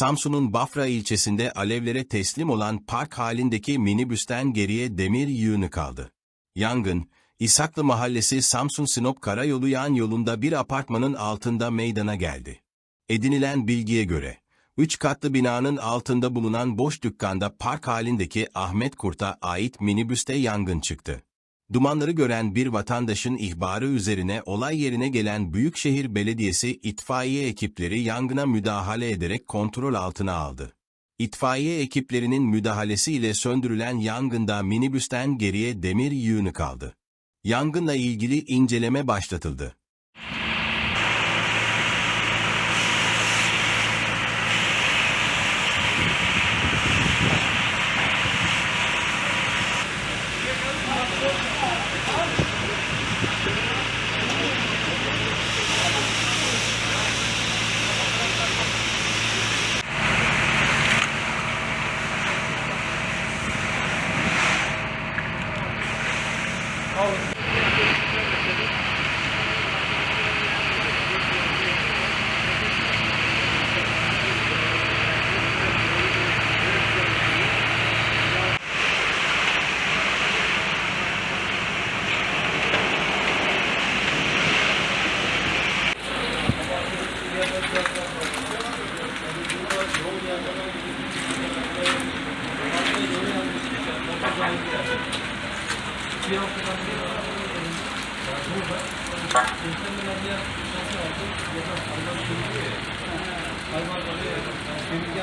Samsun'un Bafra ilçesinde alevlere teslim olan park halindeki minibüsten geriye demir yığını kaldı. Yangın, İshaklı Mahallesi Samsun-Sinop Karayolu yan yolunda bir apartmanın altında meydana geldi. Edinilen bilgiye göre, üç katlı binanın altında bulunan boş dükkanda park halindeki Ahmet Kurt'a ait minibüste yangın çıktı. Dumanları gören bir vatandaşın ihbarı üzerine olay yerine gelen Büyükşehir Belediyesi itfaiye ekipleri yangına müdahale ederek kontrol altına aldı. İtfaiye ekiplerinin müdahalesiyle söndürülen yangında minibüsten geriye demir yığını kaldı. Yangınla ilgili inceleme başlatıldı. Oh. Kemirgen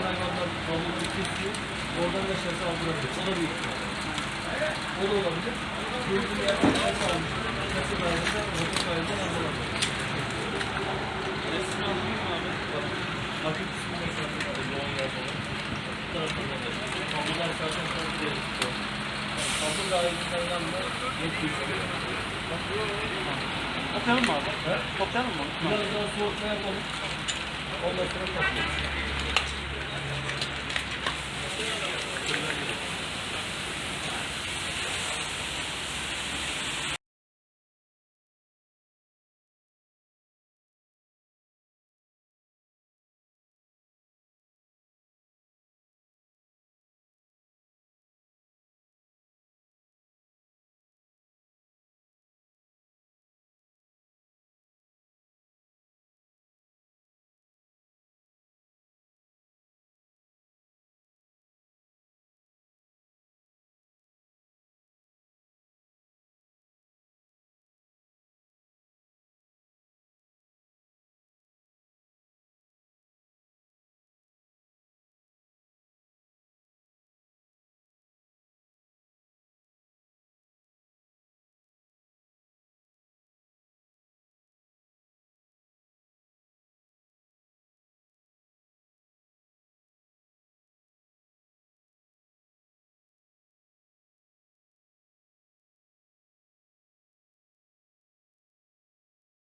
hayvanlar kabloları kesiyor. Oradan da şarkı aldırabilir. O da bir ihtimal. O da olabilir. Gördüğüm yerde şarkı almış. Şarkı dahilinde orta dahilinde aldılar. Resmi alayım mı abi? Yoğun yer falan. Bu taraftan da Kablolar zaten çok güzel. Dahilinden yanında net gözüküyor. Toplayalım mı abi? Toplayalım mı? Biraz daha soğutma yapalım. Ondan sonra kapatırız.